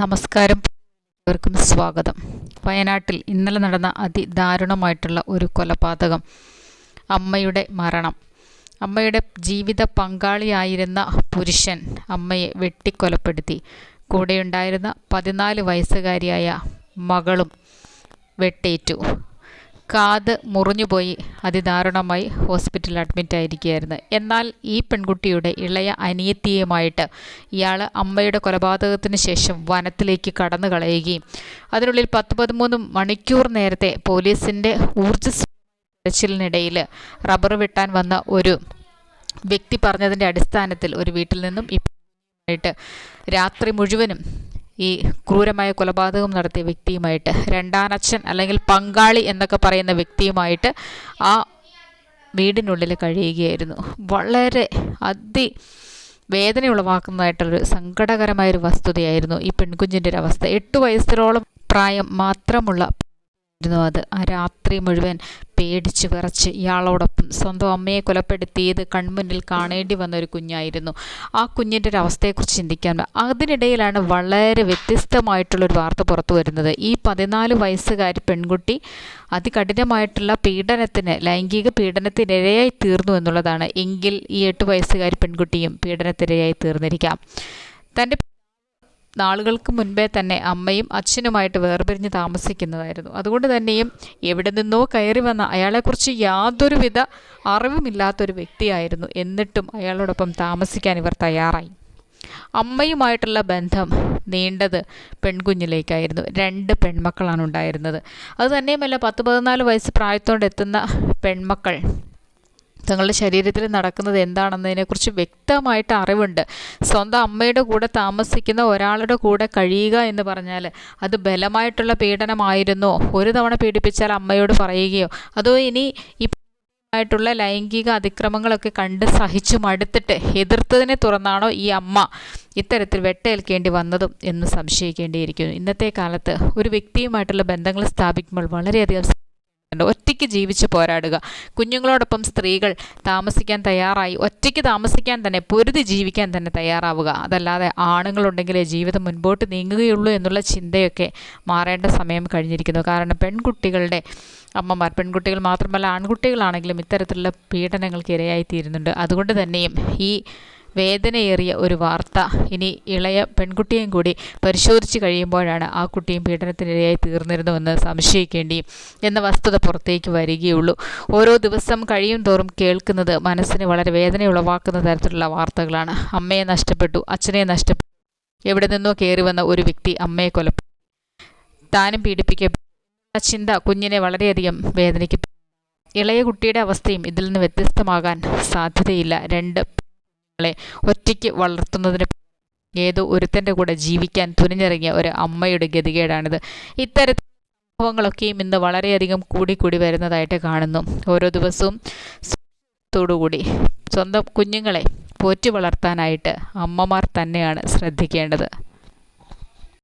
നമസ്കാരം. എല്ലാവർക്കും സ്വാഗതം. വയനാട്ടിൽ ഇന്നലെ നടന്ന അതിദാരുണമായിട്ടുള്ള ഒരു കൊലപാതകം. അമ്മയുടെ മരണം. അമ്മയുടെ ജീവിത പങ്കാളിയായിരുന്ന പുരുഷൻ അമ്മയെ വെട്ടിക്കൊലപ്പെടുത്തി. കൂടെയുണ്ടായിരുന്ന പതിനാല് വയസ്സുകാരിയായ മകളും വെട്ടേറ്റു. കാത് മുറിഞ്ഞുപോയി. അതിദാരുണമായി ഹോസ്പിറ്റലിൽ അഡ്മിറ്റ് ആയിരിക്കുകയായിരുന്നു. എന്നാൽ ഈ പെൺകുട്ടിയുടെ ഇളയ അനിയത്തിയുമായിട്ട് ഇയാൾ അമ്മയുടെ കൊലപാതകത്തിന് ശേഷം വനത്തിലേക്ക് കടന്നു കളയുകയും അതിനുള്ളിൽ പത്ത് പതിമൂന്ന് മണിക്കൂർ നേരത്തെ പോലീസിന്റെ ഊർജ തെരച്ചിലിനിടയിൽ റബ്ബർ വെട്ടാൻ വന്ന ഒരു വ്യക്തി പറഞ്ഞതിന്റെ അടിസ്ഥാനത്തിൽ ഒരു വീട്ടിൽ നിന്നും ആയിട്ട് രാത്രി മുഴുവനും ഈ ക്രൂരമായ കൊലപാതകം നടത്തിയ വ്യക്തിയുമായിട്ട് രണ്ടാനച്ഛൻ അല്ലെങ്കിൽ പങ്കാളി എന്നൊക്കെ പറയുന്ന വ്യക്തിയുമായിട്ട് ആ വീടിനുള്ളിൽ കഴിയുകയായിരുന്നു. വളരെ അതി വേദന ഉളവാക്കുന്നതായിട്ടൊരു സങ്കടകരമായൊരു വസ്തുതയായിരുന്നു ഈ പെൺകുഞ്ഞിന്റെ ഒരു അവസ്ഥ എട്ട് വയസ്സിനോളം പ്രായം മാത്രമുള്ള യിരുന്നു അത് ആ രാത്രി മുഴുവൻ പേടിച്ച് വിറച്ച് ഇയാളോടൊപ്പം സ്വന്തം അമ്മയെ കൊലപ്പെടുത്തിയത് കൺമുന്നിൽ കാണേണ്ടി വന്ന ഒരു കുഞ്ഞായിരുന്നു. ആ കുഞ്ഞിന്റെ ഒരു അവസ്ഥയെക്കുറിച്ച് ചിന്തിക്കാൻ അതിനിടയിലാണ് വളരെ വ്യത്യസ്തമായിട്ടുള്ളൊരു വാർത്ത പുറത്തു വരുന്നത്. ഈ പതിനാല് വയസ്സുകാരി പെൺകുട്ടി അതികഠിനമായിട്ടുള്ള പീഡനത്തിന് ലൈംഗിക പീഡനത്തിനിരയായി തീർന്നു എന്നുള്ളതാണ്. എങ്കിൽ ഈ എട്ട് വയസ്സുകാരി പെൺകുട്ടിയും പീഡനത്തിരയായി തീർന്നിരിക്കാം. തന്റെ നാളുകൾക്ക് മുൻപേ തന്നെ അമ്മയും അച്ഛനുമായിട്ട് വേർപിരിഞ്ഞ് താമസിക്കുന്നതായിരുന്നു. അതുകൊണ്ട് തന്നെയും എവിടെ നിന്നോ കയറി വന്ന അയാളെക്കുറിച്ച് യാതൊരുവിധ അറിവുമില്ലാത്തൊരു വ്യക്തിയായിരുന്നു. എന്നിട്ടും അയാളോടൊപ്പം താമസിക്കാൻ ഇവർ തയ്യാറായി. അമ്മയുമായിട്ടുള്ള ബന്ധം നീണ്ടത് പെൺകുഞ്ഞിലേക്കായിരുന്നു. രണ്ട് പെൺമക്കളാണ് ഉണ്ടായിരുന്നത്. അത് തന്നെയുമല്ല പത്ത് പതിനാല് വയസ്സ് പ്രായത്തോടെത്തുന്ന പെൺമക്കൾ തങ്ങളുടെ ശരീരത്തിൽ നടക്കുന്നത് എന്താണെന്നതിനെക്കുറിച്ച് വ്യക്തമായിട്ട് അറിവുണ്ട്. സ്വന്തം അമ്മയുടെ കൂടെ താമസിക്കുന്ന ഒരാളുടെ കൂടെ കഴിയുക എന്ന് പറഞ്ഞാൽ അത് ബലമായിട്ടുള്ള പീഡനമായിരുന്നോ. ഒരു തവണ പീഡിപ്പിച്ചാൽ അമ്മയോട് പറയുകയോ അതോ ഇനി ഈ ആയിട്ടുള്ള ലൈംഗിക അതിക്രമങ്ങളൊക്കെ കണ്ട് സഹിച്ചു മടുത്തിട്ട് എതിർത്തതിനെ തുറന്നാണോ ഈ അമ്മ ഇത്തരത്തിൽ വെട്ടേൽക്കേണ്ടി വന്നതും എന്ന് സംശയിക്കേണ്ടിയിരിക്കുന്നു. ഇന്നത്തെ കാലത്ത് ഒരു വ്യക്തിയുമായിട്ടുള്ള ബന്ധങ്ങൾ സ്ഥാപിക്കുമ്പോൾ വളരെയധികം ഒറ്റയ്ക്ക് ജീവിച്ച് പോരാടുക. കുഞ്ഞുങ്ങളോടൊപ്പം സ്ത്രീകൾ താമസിക്കാൻ തയ്യാറായി. ഒറ്റയ്ക്ക് താമസിക്കാൻ തന്നെ പൊരുതി ജീവിക്കാൻ തന്നെ തയ്യാറാവുക. അതല്ലാതെ ആണുങ്ങളുണ്ടെങ്കിലേ ജീവിതം മുൻപോട്ട് നീങ്ങുകയുള്ളൂ എന്നുള്ള ചിന്തയൊക്കെ മാറേണ്ട സമയം കഴിഞ്ഞിരിക്കുന്നു. കാരണം പെൺകുട്ടികളുടെ അമ്മമാർ പെൺകുട്ടികൾ മാത്രമല്ല ആൺകുട്ടികളാണെങ്കിലും ഇത്തരത്തിലുള്ള പീഡനങ്ങൾക്ക് ഇരയായി തീരുന്നുണ്ട് അതുകൊണ്ട് തന്നെയും ഈ വേദനയേറിയ ഒരു വാർത്ത. ഇനി ഇളയ പെൺകുട്ടിയും കൂടി പരിശോധിച്ച് കഴിയുമ്പോഴാണ് ആ കുട്ടിയും പീഡനത്തിനിരയായി തീർന്നിരുന്നുവെന്ന് സംശയിക്കേണ്ടി എന്ന വസ്തുത പുറത്തേക്ക് വരികയുള്ളൂ. ഓരോ ദിവസം കഴിയും തോറും കേൾക്കുന്നത് മനസ്സിന് വളരെ വേദന ഉളവാക്കുന്ന തരത്തിലുള്ള വാർത്തകളാണ്. അമ്മയെ നഷ്ടപ്പെട്ടു അച്ഛനെ നഷ്ടപ്പെട്ടു. എവിടെ നിന്നോ കയറി വന്ന ഒരു വ്യക്തി അമ്മയെ കൊലപ്പെട്ടു. താനും പീഡിപ്പിക്കപ്പെട്ടു. ആ ചിന്ത കുഞ്ഞിനെ വളരെയധികം വേദനിക്കും ഇളയ കുട്ടിയുടെ അവസ്ഥയും ഇതിൽ നിന്ന് വ്യത്യസ്തമാകാൻ സാധ്യതയില്ല. രണ്ട് ളെ ഒറ്റയ്ക്ക് വളർത്തുന്നതിന് ഏതോ ഒരുത്തന്റെ കൂടെ ജീവിക്കാൻ തുനിഞ്ഞിറങ്ങിയ ഒരു അമ്മയുടെ ഗതികേടാണിത്. ഇത്തരത്തിൽ സംഭവങ്ങളൊക്കെയും ഇന്ന് വളരെയധികം കൂടിക്കൂടി വരുന്നതായിട്ട് കാണുന്നു. ഓരോ ദിവസവും ത്തോടുകൂടി സ്വന്തം കുഞ്ഞുങ്ങളെ പോറ്റി വളർത്താനായിട്ട് അമ്മമാർ തന്നെയാണ് ശ്രദ്ധിക്കേണ്ടത്.